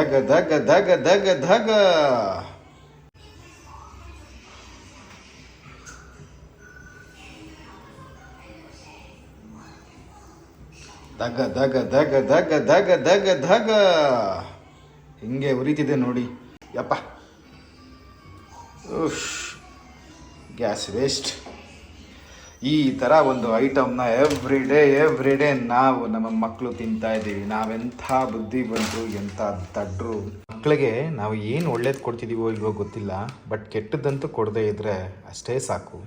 ಧಗ ಧಗ ಧಗ ಧಗ ಧಗ. ಧಗ ಧಗ ಧಗ ಧಗ ಧಗ ಧಗ ಧಗ. ಹಿಂಗೆ ಉರಿತಿದೆ ನೋಡಿ. ಯಪ್ಪ. Gas waste. ಈ ಥರ ಒಂದು ಐಟಮ್ನ ಎವ್ರಿ ಡೇ ಎವ್ರಿ ಡೇ ನಾವು ನಮ್ಮ ಮಕ್ಕಳು ತಿಂತಾ ಇದ್ದೀವಿ. ನಾವೆಂಥ ಬುದ್ಧಿ ಬಂತು, ಎಂಥ ದಡ್ರು ಮಕ್ಕಳಿಗೆ ನಾವು ಏನು ಒಳ್ಳೇದು ಕೊಡ್ತಿದ್ದೀವೋ ಇಲ್ವೋ ಗೊತ್ತಿಲ್ಲ ಬಟ್ ಕೆಟ್ಟದ್ದಂತೂ ಕೊಡದೇ ಇದ್ದರೆ ಅಷ್ಟೇ ಸಾಕು.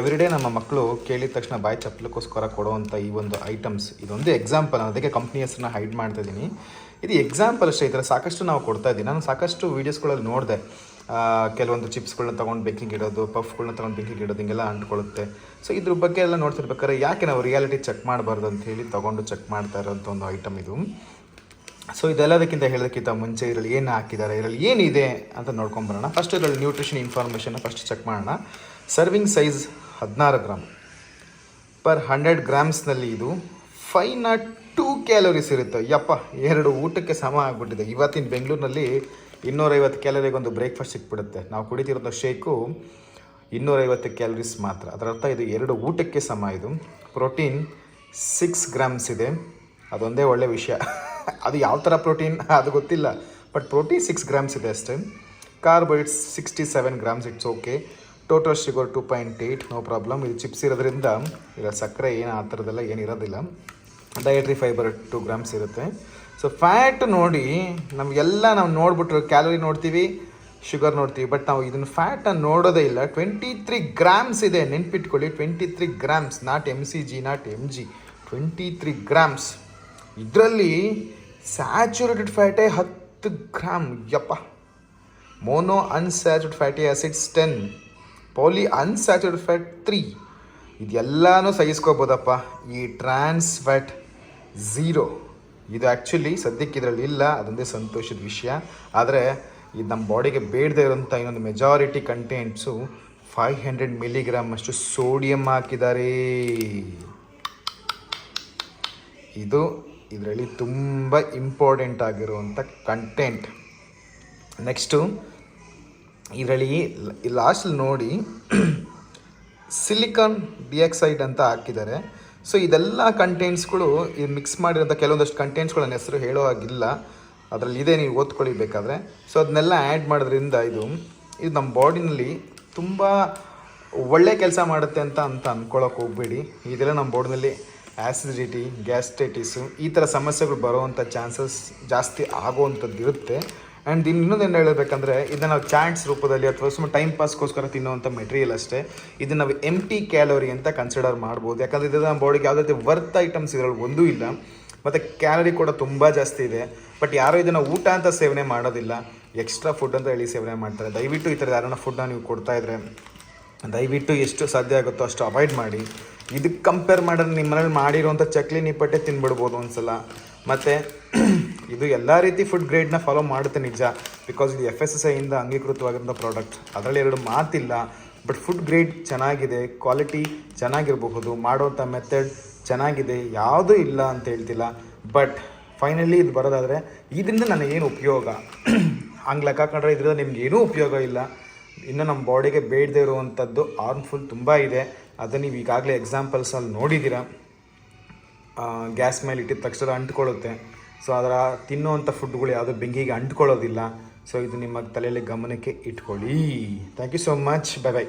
ಎವ್ರಿ ಡೇ ನಮ್ಮ ಮಕ್ಕಳು ಕೇಳಿದ ತಕ್ಷಣ ಬಾಯಿ ಚಪ್ಪಲಕ್ಕೋಸ್ಕರ ಕೊಡುವಂಥ ಈ ಒಂದು ಐಟಮ್ಸ್ ಇದೊಂದು ಎಕ್ಸಾಂಪಲ್ ಅದಕ್ಕೆ ಕಂಪ್ನಿ ಹೆಸರನ್ನ ಹೈಡ್ ಮಾಡ್ತಾ ಇದ್ದೀನಿ. ಇದು ಎಕ್ಸಾಂಪಲ್ ಅಷ್ಟೇ, ಈ ಥರ ಸಾಕಷ್ಟು ನಾವು ಕೊಡ್ತಾ ಇದ್ದೀನಿ ನಾನು ಸಾಕಷ್ಟು ವೀಡಿಯೋಸ್ಗಳಲ್ಲಿ ನೋಡಿದೆ. ಕೆಲವೊಂದು ಚಿಪ್ಸ್ಗಳನ್ನ ತೊಗೊಂಡು ಬೆಂಕಿಗೆ ಇಡೋದು ಪಫ್ಗಳನ್ನ ತೊಗೊಂಡು ಬೆಂಕಿಗೆ ಇಡೋದು, ಹಿಂಗೆಲ್ಲ ಅಂಟ್ಕೊಳ್ಳುತ್ತೆ. ಸೊ ಇದ್ರ ಬಗ್ಗೆ ಎಲ್ಲ ನೋಡ್ತಿರ್ಬೇಕಾದ್ರೆ ಯಾಕೆ ನಾವು ರಿಯಾಲಿಟಿ ಚೆಕ್ ಮಾಡಬಾರ್ದು ಅಂತ ಹೇಳಿ ತೊಗೊಂಡು ಚೆಕ್ ಮಾಡ್ತಾ ಇರೋಂಥ ಒಂದು ಐಟಮ್ ಇದು. ಸೊ ಇದೆಲ್ಲದಕ್ಕಿಂತ ಹೇಳೋದಕ್ಕಿಂತ ಮುಂಚೆ ಇದರಲ್ಲಿ ಏನು ಹಾಕಿದ್ದಾರೆ, ಇದರಲ್ಲಿ ಏನಿದೆ ಅಂತ ನೋಡ್ಕೊಂಬರೋಣ ಫಸ್ಟ್ ಇದರಲ್ಲಿ ನ್ಯೂಟ್ರಿಷನ್ ಇನ್ಫಾರ್ಮೇಷನ್ನ ಫಸ್ಟ್ ಚೆಕ್ ಮಾಡೋಣ. ಸರ್ವಿಂಗ್ ಸೈಜ್ ಹದಿನಾರು ಗ್ರಾಮ್ ಪರ್ ಹಂಡ್ರೆಡ್ ಗ್ರಾಮ್ಸ್ನಲ್ಲಿ ಇದು ಫೈವ್ ನಾಟ್ ಟೂ ಕ್ಯಾಲೋರೀಸ್ ಇರುತ್ತೆ. ಯಪ್ಪ, ಎರಡು ಊಟಕ್ಕೆ ಸಮ ಆಗಿಬಿಟ್ಟಿದೆ. ಇವತ್ತಿನ ಬೆಂಗಳೂರಿನಲ್ಲಿ ಇನ್ನೂರೈವತ್ತು ಕ್ಯಾಲರಿಗೊಂದು ಬ್ರೇಕ್ಫಾಸ್ಟ್ ಸಿಕ್ಬಿಡುತ್ತೆ. ನಾವು ಕುಡಿತಿರೋದು ಶೇಕು ಇನ್ನೂರೈವತ್ತು ಕ್ಯಾಲರೀಸ್ ಮಾತ್ರ. ಅದರರ್ಥ ಇದು ಎರಡು ಊಟಕ್ಕೆ ಸಮ ಇದು. ಪ್ರೋಟೀನ್ ಸಿಕ್ಸ್ ಗ್ರಾಮ್ಸ್ ಇದೆ. ಅದೊಂದೇ ಒಳ್ಳೆಯ ವಿಷಯ. ಅದು ಯಾವ ಥರ ಪ್ರೋಟೀನ್? ಅದು ಗೊತ್ತಿಲ್ಲ. ಬಟ್ ಪ್ರೋಟೀನ್ ಸಿಕ್ಸ್ ಗ್ರಾಮ್ಸ್ ಇದೆ ಅಷ್ಟೇ. Carbohydrates sixty seven grams, it's okay. Total sugar two point eight, no problem. ಇದು ಚಿಪ್ಸ್ ಇರೋದ್ರಿಂದ ಇಲ್ಲ ಸಕ್ಕರೆ ಏನು ಆ ಥರದ್ದೆಲ್ಲ ಏನು ಇರೋದಿಲ್ಲ ಡಯಟ್ರಿ ಫೈಬರ್ ಟು ಗ್ರಾಮ್ಸ್ ಇರುತ್ತೆ. ಸೊ ಫ್ಯಾಟ್ ನೋಡಿ ನಮಗೆಲ್ಲ ನಾವು ನೋಡ್ಬಿಟ್ರು ಕ್ಯಾಲೋರಿ ನೋಡ್ತೀವಿ ಶುಗರ್ ನೋಡ್ತೀವಿ ಬಟ್ ನಾವು ಇದನ್ನು ಫ್ಯಾಟನ್ನು ನೋಡೋದೇ ಇಲ್ಲ. ಟ್ವೆಂಟಿ ತ್ರೀ ಗ್ರಾಮ್ಸ್ ಇದೆ, ನೆನ್ಪಿಟ್ಕೊಳ್ಳಿ. Twenty three grams not M C G not M G twenty three grams ಇದರಲ್ಲಿ ಸ್ಯಾಚುರೇಟೆಡ್ ಫ್ಯಾಟೇ ಹತ್ತು ಗ್ರಾಮ್ ಯಪ್ಪ. Mono unsaturated fatty acids ten poly unsaturated fat three ಇದೆಲ್ಲನೂ ಸಹಿಸ್ಕೋಬೋದಪ್ಪ. ಈ ಟ್ರಾನ್ಸ್ ಫ್ಯಾಟ್ ಝೀರೋ ಇದು ಆ್ಯಕ್ಚುಲಿ ಸದ್ಯಕ್ಕೆ ಇದರಲ್ಲಿ ಇಲ್ಲ, ಅದೊಂದೇ ಸಂತೋಷದ ವಿಷಯ. ಆದರೆ ಇದು ನಮ್ಮ ಬಾಡಿಗೆ ಬೇಡದೇ ಇರೋಂಥ ಇನ್ನೊಂದು majority contents five hundred milligram ಅಷ್ಟು ಸೋಡಿಯಂ ಹಾಕಿದ್ದಾರೆ. ಇದು ಇದರಲ್ಲಿ ತುಂಬ ಇಂಪಾರ್ಟೆಂಟ್ ಆಗಿರುವಂಥ ಕಂಟೆಂಟ್ ನೆಕ್ಸ್ಟು ಇದರಲ್ಲಿ ಲಾಸ್ಟಲ್ಲಿ ನೋಡಿ ಸಿಲಿಕಾನ್ ಡಿಆಕ್ಸೈಡ್ ಅಂತ ಹಾಕಿದ್ದಾರೆ. ಸೊ ಇದೆಲ್ಲ ಕಂಟೆಂಟ್ಸ್ಗಳು ಇದು ಮಿಕ್ಸ್ ಮಾಡಿರೋಂಥ ಕೆಲವೊಂದಷ್ಟು ಕಂಟೆಂಟ್ಸ್ಗಳನ್ನ ಹೆಸರು ಹೇಳೋ ಆಗಿಲ್ಲ ಅದರಲ್ಲಿ ಇದೆ, ನೀವು ಓದ್ಕೊಳ್ಳಿ ಬೇಕಾದರೆ. ಸೊ ಅದನ್ನೆಲ್ಲ ಆ್ಯಡ್ ಮಾಡೋದ್ರಿಂದ ಇದು ಇದು ನಮ್ಮ ಬಾಡಿನಲ್ಲಿ ತುಂಬ ಒಳ್ಳೆ ಕೆಲಸ ಮಾಡುತ್ತೆ ಅಂತ ಅಂತ ಅಂದ್ಕೊಳ್ಳೋಕೆ ಹೋಗಬೇಡಿ. ಇದೆಲ್ಲ ನಮ್ಮ ಬಾಡಿನಲ್ಲಿ ಆ್ಯಸಿಡಿಟಿ ಗ್ಯಾಸ್ಟ್ರೈಟಿಸು ಈ ಥರ ಸಮಸ್ಯೆಗಳು ಬರೋವಂಥ ಚಾನ್ಸಸ್ ಜಾಸ್ತಿ ಆಗೋವಂಥದ್ದು ಇರುತ್ತೆ. ಆ್ಯಂಡ್ ಇನ್ನೊಂದು ಏನು ಹೇಳಬೇಕಂದ್ರೆ, ಇದನ್ನು ನಾವು ಚಾಟ್ಸ್ ರೂಪದಲ್ಲಿ ಅಥವಾ ಸುಮ್ಮನೆ ಟೈಮ್ ಪಾಸ್ಗೋಸ್ಕರ ತಿನ್ನುವಂಥ ಮೆಟೀರಿಯಲ್ ಅಷ್ಟೇ, ಇದನ್ನು ನಾವು ಎಂ ಟಿ ಕ್ಯಾಲೋರಿ ಅಂತ ಕನ್ಸಿಡರ್ ಮಾಡ್ಬೋದು. ಯಾಕಂದರೆ ಇದು ನಮ್ಮ ಬಾಡಿಗೆ ಯಾವುದೇ ರೀತಿ ವರ್ತ್ ಐಟಮ್ಸ್ ಇದರಲ್ಲಿ ಒಂದೂ ಇಲ್ಲ. ಮತ್ತು ಕ್ಯಾಲರಿ ಕೂಡ ತುಂಬ ಜಾಸ್ತಿ ಇದೆ. ಬಟ್ ಯಾರೂ ಇದನ್ನು ಊಟ ಅಂತ ಸೇವನೆ ಮಾಡೋದಿಲ್ಲ. ಎಕ್ಸ್ಟ್ರಾ ಫುಡ್ ಅಂತ ಹೇಳಿ ಸೇವನೆ ಮಾಡ್ತಾರೆ. ದಯವಿಟ್ಟು ಈ ಥರದ ಯಾರನ್ನ ಫುಡ್ನ ನೀವು ಕೊಡ್ತಾ ಇದ್ರೆ, ದಯವಿಟ್ಟು ಎಷ್ಟು ಸಾಧ್ಯ ಆಗುತ್ತೋ ಅಷ್ಟು ಅವಾಯ್ಡ್ ಮಾಡಿ. ಇದಕ್ಕೆ ಕಂಪೇರ್ ಮಾಡಿದ್ರೆ ನಿಮ್ಮ ಮನೇಲಿ ಮಾಡಿರೋಂಥ ಚಕ್ಲಿ ನಿಪ್ಪಟ್ಟೆ ತಿನ್ಬಿಡ್ಬೋದು ಒಂದ್ಸಲ. ಮತ್ತು ಇದು ಎಲ್ಲ ರೀತಿ ಫುಡ್ ಗ್ರೇಡ್ನ ಫಾಲೋ ಮಾಡುತ್ತೆ ನಿಜ. ಬಿಕಾಸ್ ಇದು ಎಫ್ ಎಸ್ ಎಸ್ ಐಯಿಂದ ಅಂಗೀಕೃತವಾಗಿರೋ ಪ್ರಾಡಕ್ಟ್ ಅದರಲ್ಲಿ ಎರಡು ಮಾತಿಲ್ಲ. ಬಟ್ ಫುಡ್ ಗ್ರೇಡ್ ಚೆನ್ನಾಗಿದೆ ಕ್ವಾಲಿಟಿ ಚೆನ್ನಾಗಿರಬಹುದು ಮಾಡೋಂಥ ಮೆಥಡ್ ಚೆನ್ನಾಗಿದೆ, ಯಾವುದೂ ಇಲ್ಲ ಅಂತ ಹೇಳ್ತಿಲ್ಲ. ಬಟ್ ಫೈನಲಿ ಇದು ಬರೋದಾದರೆ, ಇದರಿಂದ ನನಗೇನು ಉಪಯೋಗ? ಹಂಗೆ ಲೆಕ್ಕ ಹಾಕೊಂಡ್ರೆ ಇದರಿಂದ ನಿಮ್ಗೆ ಏನೂ ಉಪಯೋಗ ಇಲ್ಲ. ಇನ್ನು ನಮ್ಮ ಬಾಡಿಗೆ ಬೇಡದೇ ಇರುವಂಥದ್ದು ಹಾರ್ಮ್ಫುಲ್ ತುಂಬ ಇದೆ. ಅದನ್ನು ನೀವು ಈಗಾಗಲೇ ಎಕ್ಸಾಂಪಲ್ಸಲ್ಲಿ ನೋಡಿದ್ದೀರಾ. ಗ್ಯಾಸ್ ಮೇಲೆ ಇಟ್ಟಿದ ತಕ್ಷಣ ಅಂಟ್ಕೊಳ್ಳುತ್ತೆ. ಸೊ ಅದರ ತಿನ್ನುವಂಥ ಫುಡ್ಗಳು ಯಾವುದೋ? ಬೆಂಕಿಗೆ ಅಂಟ್ಕೊಳ್ಳೋದಿಲ್ಲ. ಸೊ ಇದು ನಿಮ್ಮ ತಲೆಯಲ್ಲಿ ಗಮನಕ್ಕೆ ಇಟ್ಕೊಳ್ಳಿ. Thank you so much bye bye